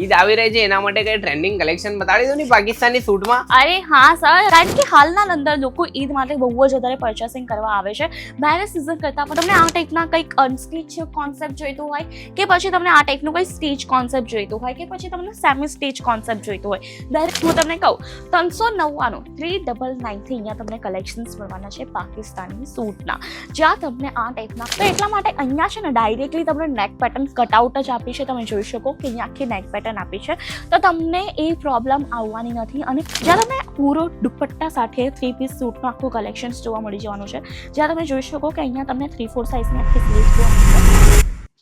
ઈદ આવી રહી છે, એના માટે કઈ ટ્રેન્ડિંગ કલેક્શન બતાડી દો ને પાકિસ્તાની સૂટમાં અરે હા, સર, કારણ કે હાલના અંદર લોકો ઈદ માટે બહુ જ વધારે પર્ચેસિંગ કરવા આવે છે. મેરેજ સિઝન કરતાં પણ તમને આ ટાઈપના કંઈક અનસ્ટીચ કોન્સેપ્ટ જોઈતું હોય, કે પછી તમને આ ટાઈપનું કંઈ સ્ટીચ કોન્સેપ્ટ જોઈતું હોય, કે પછી તમને સેમી સ્ટીચ કોન્સેપ્ટ જોઈતું હોય. દરેક હું તમને કહું, ત્રણસો નવ્વાણું થ્રી ડબલ નાઇનથી અહીંયા તમને કલેક્શન્સ મળવાના છે પાકિસ્તાની સૂટના જ્યાં તમને આ ટાઈપના તો એટલા માટે અહીંયા છે ને ડાયરેક્ટલી તમને નેક પેટર્ન કટઆઉટ જ આપી છે, તમે જોઈ શકો કે અહીંયા આખી નેક પેટર્ન આપી છે. તો તમને એ પ્રોબ્લેમ આવવાની નથી અને જ્યાં તમે પૂરો દુપટ્ટા સાથે થ્રી પીસ સૂટનું આખું કલેક્શન્સ જોવા મળી જવાનું છે જ્યાં તમે જોઈ શકો કે અહીંયા તમને થ્રી ફોર સાઇઝની આખી સ્લીવ જોવા મળશે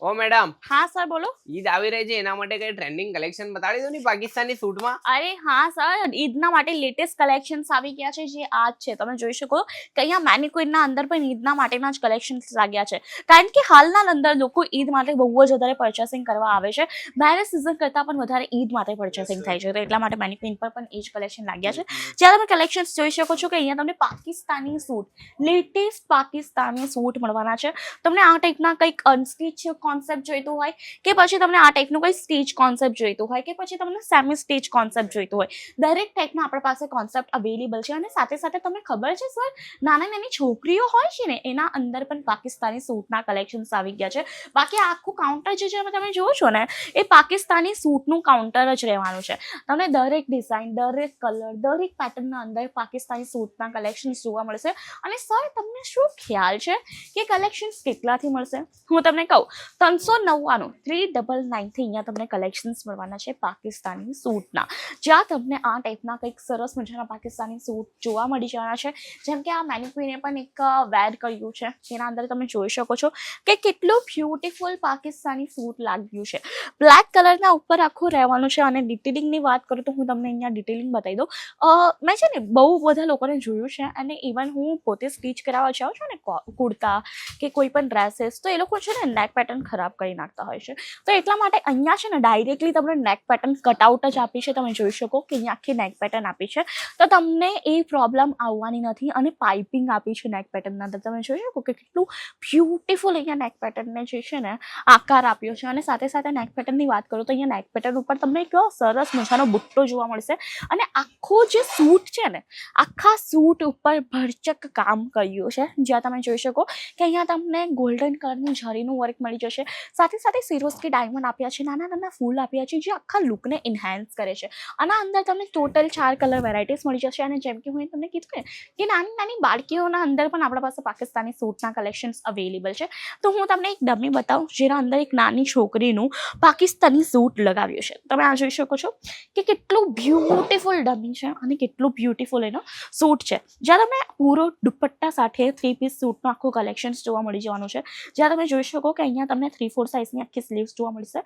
ઓ મેડમ. હા સર બોલો. ઈદ આવી રહી છે એના માટે કઈ ટ્રેન્ડિંગ કલેક્શન બતાડી દો ને પાકિસ્તાની સૂટમાં અરે હા સર ઈદના માટે લેટેસ્ટ કલેક્શન્સ આવી ગયા છે જે આજ છે. તમે જોઈ શકો કે અહીંયા મેનિક્વિનના અંદર પણ ઈદના માટેના જ કલેક્શન્સ લાગ્યા છે. કારણ કે હાલના અંદર લોકો ઈદ માટે બહુ જ વધારે પર્ચેસિંગ કરવા આવે છે. મેરેજ સિઝન કરતાં પણ વધારે ઈદ માટે પર્ચેસિંગ થાય છે. તો એટલા માટે મેનિક્વિન પર પણ એ જ કલેક્શન લાગ્યા છે. જ્યારે તમે કલેક્શન્સ જોઈ શકો છો કે અહીંયા તમને Pakistani suit latest Pakistani suit મળવાના છે. તમને આ ટાઈપના કંઈક અનસ્ટીચ કોન્સેપ્ટ જોઈતું હોય કે પછી તમને આ ટાઈપનું કોઈ સ્ટેજ કોન્સેપ્ટ જોઈતું હોય કે પછી તમને સેમી સ્ટેજ કોન્સેપ્ટ જોઈતું હોય. દરેક ટાઈપના આપણા પાસે કોન્સેપ્ટ અવેલેબલ છે અને સાથે સાથે તમને ખબર છે સર નાના નાની છોકરીઓ હોય છે ને, એના અંદર પણ પાકિસ્તાની સૂટના કલેક્શન્સ આવી ગયા છે. બાકી આખું કાઉન્ટર જે છે તમે જુઓ છો ને, એ પાકિસ્તાની સૂટનું કાઉન્ટર જ રહેવાનું છે. તમને દરેક ડિઝાઇન દરેક કલર દરેક પેટર્નના અંદર પાકિસ્તાની સૂટના કલેક્શન્સ જોવા મળશે. અને સર તમને શું ખ્યાલ છે કે કલેક્શન્સ કેટલાથી મળશે? હું તમને કહું ત્રણસો નવ્વાણું થ્રી ડબલ નાઇનથી અહીંયા તમને કલેક્શન્સ મળવાના છે પાકિસ્તાની સૂટના. જ્યાં તમને આ ટાઈપના કંઈક સરસ મજાના પાકિસ્તાની સૂટ જોવા મળી જવાના છે. જેમ કે આ મેનિક્વિને પણ એક વેર કર્યું છે. જેના અંદર તમે જોઈ શકો છો કે કેટલું બ્યુટીફુલ પાકિસ્તાની સૂટ લાગ્યું છે. બ્લેક કલરના ઉપર આખું રહેવાનું છે અને ડિટેલિંગની વાત કરું તો હું તમને અહીંયા ડિટેલિંગ બતાવી દઉં. મેં છે ને બહુ બધા લોકોને જોયું છે અને ઇવન હું પોતે સ્ટીચ કરાવવા જાઉં છું ને કુર્તા કે કોઈ પણ ડ્રેસીસ તો એ લોકો છે ને નેક પેટર્ન ખરાબ કરી નાખતા હોય છે. તો એટલા માટે અહીંયા છે ને ડાયરેક્ટલી તમને નેક પેટર્ન કટઆઉટ જ આપી છે. તમે જોઈ શકો કે અહીંયા આખી નેક પેટર્ન આપી છે. તો તમને એ પ્રોબ્લેમ આવવાની નથી અને પાઇપિંગ આપી છે નેક પેટર્નના અંદર. તમે જોઈ શકો કે કેટલું બ્યુટીફુલ અહીંયા નેક પેટર્નને જે છે ને આકાર આપ્યો છે. અને સાથે સાથે નેક પેટર્નની વાત કરું તો અહીંયા નેક પેટર્ન ઉપર તમને કેવો સરસ મજાનો બુટ્ટો જોવા મળશે. અને આખો જે સૂટ છે ને, આખા સૂટ ઉપર ભરચક કામ કર્યું છે. જ્યાં તમે જોઈ શકો કે અહીંયા તમને ગોલ્ડન કલરનું ઝરીનું વર્ક મળી જશે. સાથે સાથે સિરોસ્કી ડાયમંડ આપ્યા છે. નાના નાના ફૂલ આપ્યા છે જે આખા લુકને ઇન્હાન્સ કરે છે. આના અંદર તમને ટોટલ ચાર કલર વેરાયટીઝ મળી જશે અને જેમ કે હું તમને કીધું ને કે નાની નાની બાળકીઓના અંદર પણ આપણા પાસે પાકિસ્તાની સૂટના કલેક્શન્સ અવેલેબલ છે. તો હું તમને એક ડમી બતાવું જેના અંદર એક નાની છોકરીનું પાકિસ્તાની સૂટ લગાવ્યું છે. તમે આ જોઈ શકો છો કે કેટલું બ્યુટીફુલ ડમી છે અને કેટલું બ્યુટીફુલ એનો સૂટ છે. જ્યાં તમે પૂરો દુપટ્ટા સાથે થ્રી પીસ સૂટનું આખું કલેક્શન્સ જોવા મળી જવાનું છે. જ્યાં તમે જોઈ શકો કે અહીંયા તમને થ્રી ફોર સાઇઝની આખી સ્લીવ્સ જોવા મળશે.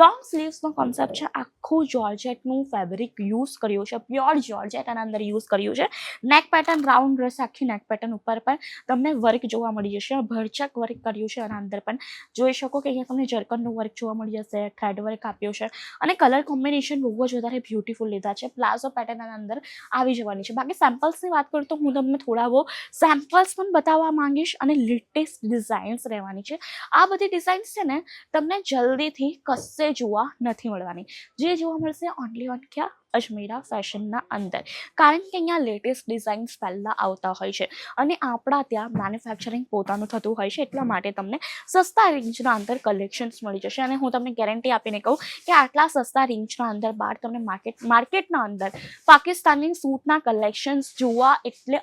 લોંગ સ્લીવ્સનો કોન્સેપ્ટ છે, આખું જોર્જેટનું ફેબ્રિક યુઝ કર્યું છે પ્યોર જોર્જેટ આના અંદર યુઝ કર્યું છે. નેક પેટર્ન રાઉન્ડ રહેશે, આખી નેક પેટર્ન ઉપર પણ. તમને વર્ક જોવા મળી જશે, ભરચક વર્ક કર્યું છે આના અંદર પણ. જોઈ શકો કે અહીંયા તમને જર્કનનું વર્ક જોવા મળી જશે થ્રેડ વર્ક આપ્યો છે. અને કલર કોમ્બિનેશન બહુ જ વધારે બ્યુટીફુલ લીધા છે. પ્લાઝો પેટર્ન આના અંદર આવી જવાની છે. બાકી સેમ્પલ્સની વાત કરું તો હું તમને થોડા બહુ સેમ્પલ્સ પણ બતાવવા માંગીશ અને લેટેસ્ટ ડિઝાઇન્સ રહેવાની છે. આ બધી ડિઝાઇન્સ છે ને, તમને જલ્દીથી કશે જોવા નથી મળવાની. જે જોવા મળશે ઓનલી ઓન ક્યાં? અજમેરા ફેશનના અંદર. કારણ કે અહીંયા લેટેસ્ટ ડિઝાઇન્સ પહેલાં આવતા હોય છે અને આપણા ત્યાં મેન્યુફેક્ચરિંગ પોતાનું થતું હોય છે એટલા માટે તમને સસ્તા રેન્જના અંદર કલેક્શન્સ મળી જશે. અને હું તમને ગેરંટી આપીને કહું કે આટલા સસ્તા રેન્જના અંદર બહાર તમને માર્કેટ માર્કેટના અંદર પાકિસ્તાની સૂટના કલેક્શન્સ જોવા એટલે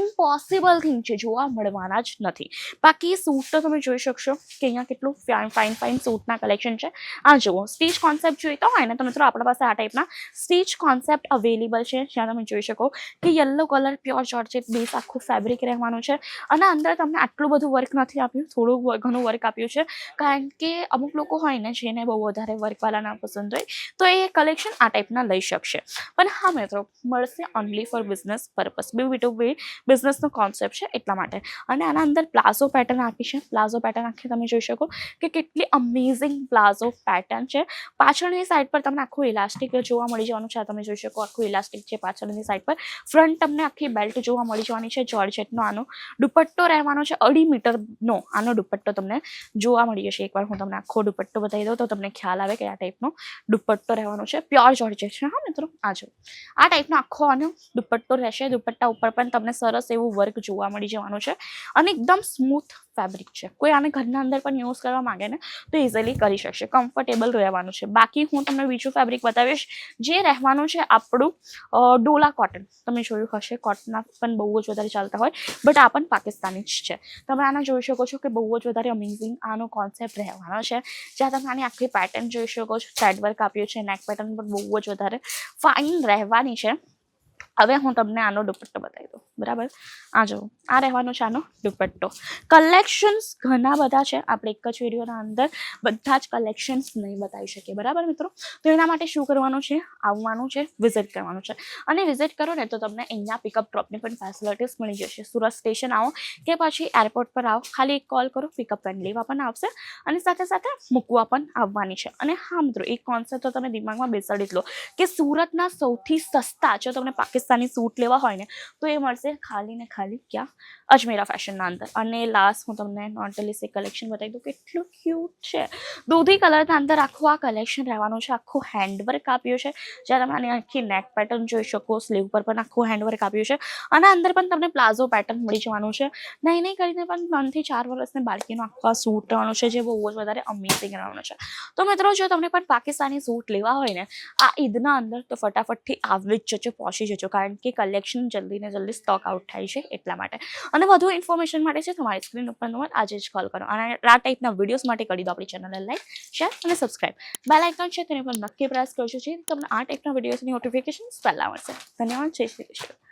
ઇમ્પોસિબલ થિંગ છે, જોવા મળવાના જ નથી. બાકી સૂટ તો તમે જોઈ શકશો કે અહીંયા કેટલું ફાઇન ફાઇન સૂટના કલેક્શન છે. આ જુઓ સ્ટીચ કોન્સેપ્ટ જોઈતો હોય ને તો મિત્રો આપણા પાસે આ ટાઈપના સ્ટીચ કોન્સેપ્ટ અવેલેબલ છે. જ્યાં તમે જોઈ શકો કે yellow colour pure georgette base આખું ફેબ્રિક રહેવાનું છે. અને અંદર તમને આટલું બધું વર્ક નથી આપ્યું. થોડું ઘણું વર્ક આપ્યું છે. કારણ કે અમુક લોકો હોય ને, જેને બહુ વધારે વર્કવાળા ના પસંદ હોય, તો એ કલેક્શન આ ટાઈપના લઈ શકશે. પણ હા મિત્રો, મળશે only for business purpose B to B બિઝનેસનો concept છે એટલા માટે. અને આના અંદર પ્લાઝો પેટર્ન આપી છે. પ્લાઝો પેટર્ન આખી તમે જોઈ શકો કે કેટલી અમેઝિંગ પ્લાઝો પેટર્ન છે. પાછળની સાઈડ પર તમને આખું ઇલાસ્ટિક જોવા મળી જવાનું છે. આ તમે જોઈ શકો આખું ઇલાસ્ટિક છે પાછળની સાઈડ પર. ફ્રન્ટ તમને આખી બેલ્ટ જોવા મળી જવાની છે જોર્જેટનો આનો. દુપટ્ટો રહેવાનો છે અઢી મીટરનો આનો દુપટ્ટો તમને જોવા મળી જશે. એકવાર હું તમને આખો દુપટ્ટો બતાવી દઉં તો તમને ખ્યાલ આવે કે આ ટાઈપનો દુપટ્ટો રહેવાનો છે. પ્યોર જોર્જેટ છે, હા, મિત્રો, આ જો આ ટાઈપનો આખો આનો દુપટ્ટો રહેશે. દુપટ્ટા ઉપર પણ તમને સરસ એવું વર્ક જોવા મળી જવાનું છે. અને એકદમ સ્મૂથ ફેબ્રિક છે. કોઈ આને ઘરના અંદર પણ યુઝ કરવા માંગે ને તો ઇઝીલી કરી શકશે. કમ્ફર્ટેબલ રહેવાનું છે. બાકી હું તમને બીજું ફેબ્રિક બતાવીશ. જે રહેવાનું છે આપણું ડોલા કોટન તમે જોયું હશે કોટનના પણ બહુ જ વધારે ચાલતા હોય બટ આ પણ પાકિસ્તાની જ છે. તમે આના જોઈ શકો છો કે બહુ જ વધારે અમેઝિંગ આનો કોન્સેપ્ટ રહેવાનો છે. જ્યાં તમે આની આખી પેટર્ન જોઈ શકો છો વર્ક આપ્યું છે નેક પેટર્ન પણ બહુ જ વધારે ફાઇન રહેવાની છે. હવે હું તમને આનો દુપટ્ટો બતાવી દઉં. બરાબર? આ જો આ રહેવાનો છે આનો દુપટ્ટો. કલેક્શન્સ ઘણા બધા છે. આપણે એક જ વિડીયોના અંદર બધા જ કલેક્શન્સ નહીં બતાવી શકીએ. બરાબર મિત્રો? તો એના માટે શું કરવાનું છે? આવવાનું છે. વિઝિટ કરવાનું છે. અને વિઝિટ કરો ને તો તમને અહીંયા પિકઅપ ડ્રોપની પણ ફેસિલિટીઝ મળી જશે. સુરત સ્ટેશન આવો કે પછી એરપોર્ટ પર આવો. ખાલી એક કોલ કરો પિકઅપ એન્ડ લેવા પણ આવશે અને સાથે સાથે મૂકવા પણ આવવાની છે. અને હા મિત્રો, એક કોન્સેપ્ટ તો તમે દિમાગમાં બેસાડી જ લો કે સુરતના સૌથી સસ્તા, જો તમને પાકિસ્તાની સૂટ લેવા હોય ને, તો એ મળશે ખાલી ને ખાલી ક્યાં? અજમેરા ફેશનના અંદર. અને લાસ્ટ હું તમને નોર્ટલીસ એક કલેક્શન બતાવી દઉં કેટલું ક્યુટ છે. દૂધી કલરના અંદર આખું આ કલેક્શન રહેવાનું છે. આખું હેન્ડવર્ક આપ્યું છે. જ્યાં તમે આની આખી નેક પેટર્ન જોઈ શકો સ્લીવ પર પણ આખું હેન્ડવર્ક આપ્યું છે. અને અંદર પણ તમને પ્લાઝો પેટર્ન મળી જવાનું છે. નહીં નહીં કરીને પણ ત્રણથી ચાર વર્ષની બાળકીનો આખો સૂટ રહેવાનો છે, જે બહુ જ વધારે અમેઝિંગ રહેવાનો છે. તો મિત્રો, જો તમને પણ પાકિસ્તાની સૂટ લેવા હોય ને, આ ઈદના અંદર તો ફટાફટથી આવી જ જજો, પહોંચી જજો. કારણ કે કલેક્શન જલ્દી ને જલ્દી સ્ટોક આઉટ થાય છે એટલા માટે. અને વધુ ઇન્ફોર્મેશન માટે છે તમારી સ્ક્રીન ઉપર નંબર આજે જ કોલ કરો. અને આ ટાઈપના વિડીયોઝ માટે કરી દો આપણી ચેનલને લાઈક શેર અને સબસ્ક્રાઇબ બેલ આઇકન છે તેને પણ નક્કી પ્રયાસ કરજો છે તમને આ ટાઈપના વિડીયોઝની નોટિફિકેશન પહેલાં મળશે. ધન્યવાદ. જય શ્રી કૃષ્ણ.